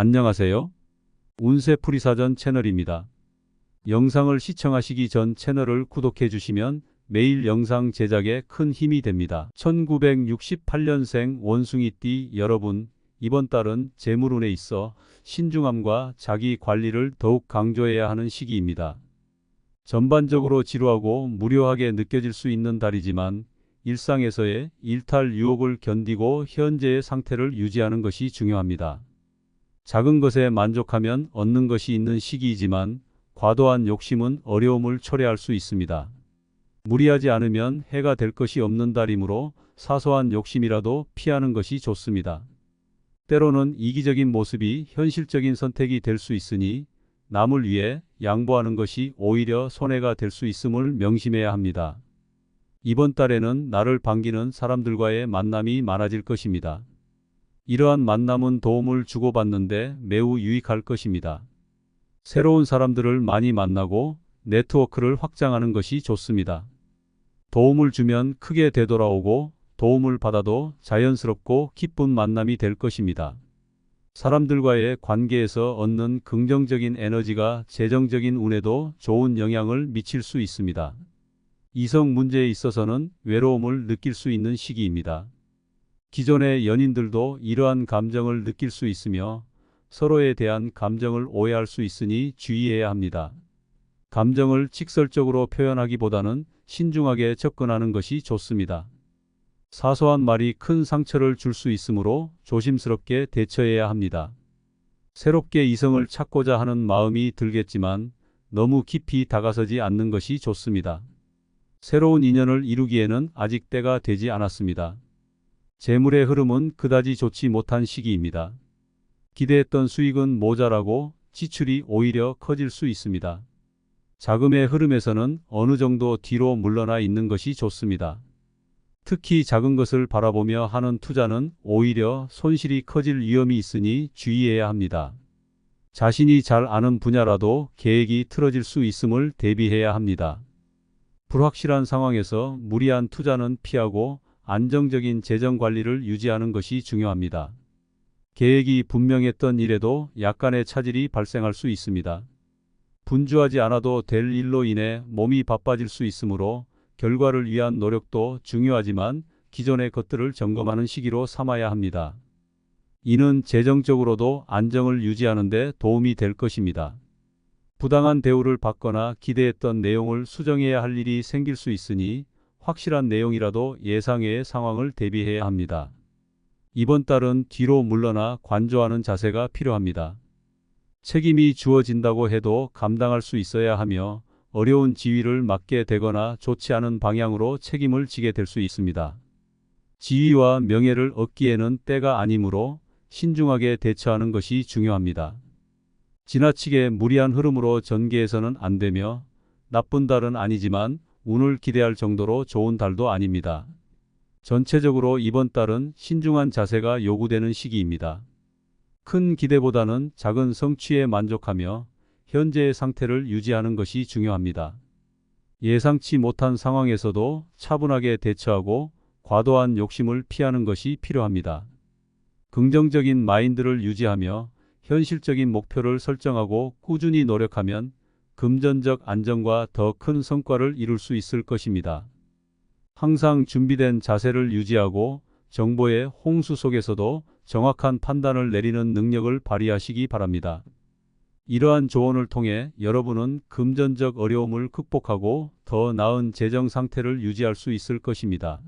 안녕하세요. 운세풀이 사전 채널입니다. 영상을 시청하시기 전 채널을 구독해 주시면 매일 영상 제작에 큰 힘이 됩니다. 1968년생 원숭이띠 여러분, 이번 달은 재물운에 있어 신중함과 자기 관리를 더욱 강조해야 하는 시기입니다. 전반적으로 지루하고 무료하게 느껴질 수 있는 달이지만 일상에서의 일탈 유혹을 견디고 현재의 상태를 유지하는 것이 중요합니다. 작은 것에 만족하면 얻는 것이 있는 시기이지만 과도한 욕심은 어려움을 초래할 수 있습니다. 무리하지 않으면 해가 될 것이 없는 달이므로 사소한 욕심이라도 피하는 것이 좋습니다. 때로는 이기적인 모습이 현실적인 선택이 될 수 있으니 남을 위해 양보하는 것이 오히려 손해가 될 수 있음을 명심해야 합니다. 이번 달에는 나를 반기는 사람들과의 만남이 많아질 것입니다. 이러한 만남은 도움을 주고받는데 매우 유익할 것입니다. 새로운 사람들을 많이 만나고 네트워크를 확장하는 것이 좋습니다. 도움을 주면 크게 되돌아오고 도움을 받아도 자연스럽고 기쁜 만남이 될 것입니다. 사람들과의 관계에서 얻는 긍정적인 에너지가 재정적인 운에도 좋은 영향을 미칠 수 있습니다. 이성 문제에 있어서는 외로움을 느낄 수 있는 시기입니다. 기존의 연인들도 이러한 감정을 느낄 수 있으며 서로에 대한 감정을 오해할 수 있으니 주의해야 합니다. 감정을 직설적으로 표현하기보다는 신중하게 접근하는 것이 좋습니다. 사소한 말이 큰 상처를 줄 수 있으므로 조심스럽게 대처해야 합니다. 새롭게 이성을 찾고자 하는 마음이 들겠지만 너무 깊이 다가서지 않는 것이 좋습니다. 새로운 인연을 이루기에는 아직 때가 되지 않았습니다. 재물의 흐름은 그다지 좋지 못한 시기입니다. 기대했던 수익은 모자라고 지출이 오히려 커질 수 있습니다. 자금의 흐름에서는 어느 정도 뒤로 물러나 있는 것이 좋습니다. 특히 작은 것을 바라보며 하는 투자는 오히려 손실이 커질 위험이 있으니 주의해야 합니다. 자신이 잘 아는 분야라도 계획이 틀어질 수 있음을 대비해야 합니다. 불확실한 상황에서 무리한 투자는 피하고 안정적인 재정 관리를 유지하는 것이 중요합니다. 계획이 분명했던 일에도 약간의 차질이 발생할 수 있습니다. 분주하지 않아도 될 일로 인해 몸이 바빠질 수 있으므로 결과를 위한 노력도 중요하지만 기존의 것들을 점검하는 시기로 삼아야 합니다. 이는 재정적으로도 안정을 유지하는 데 도움이 될 것입니다. 부당한 대우를 받거나 기대했던 내용을 수정해야 할 일이 생길 수 있으니 확실한 내용이라도 예상외의 상황을 대비해야 합니다. 이번 달은 뒤로 물러나 관조하는 자세가 필요합니다. 책임이 주어진다고 해도 감당할 수 있어야 하며 어려운 지위를 맡게 되거나 좋지 않은 방향으로 책임을 지게 될 수 있습니다. 지위와 명예를 얻기에는 때가 아니므로 신중하게 대처하는 것이 중요합니다. 지나치게 무리한 흐름으로 전개해서는 안 되며 나쁜 달은 아니지만 운을 기대할 정도로 좋은 달도 아닙니다. 전체적으로 이번 달은 신중한 자세가 요구되는 시기입니다. 큰 기대보다는 작은 성취에 만족하며 현재의 상태를 유지하는 것이 중요합니다. 예상치 못한 상황에서도 차분하게 대처하고 과도한 욕심을 피하는 것이 필요합니다. 긍정적인 마인드를 유지하며 현실적인 목표를 설정하고 꾸준히 노력하면 금전적 안정과 더 큰 성과를 이룰 수 있을 것입니다. 항상 준비된 자세를 유지하고 정보의 홍수 속에서도 정확한 판단을 내리는 능력을 발휘하시기 바랍니다. 이러한 조언을 통해 여러분은 금전적 어려움을 극복하고 더 나은 재정 상태를 유지할 수 있을 것입니다.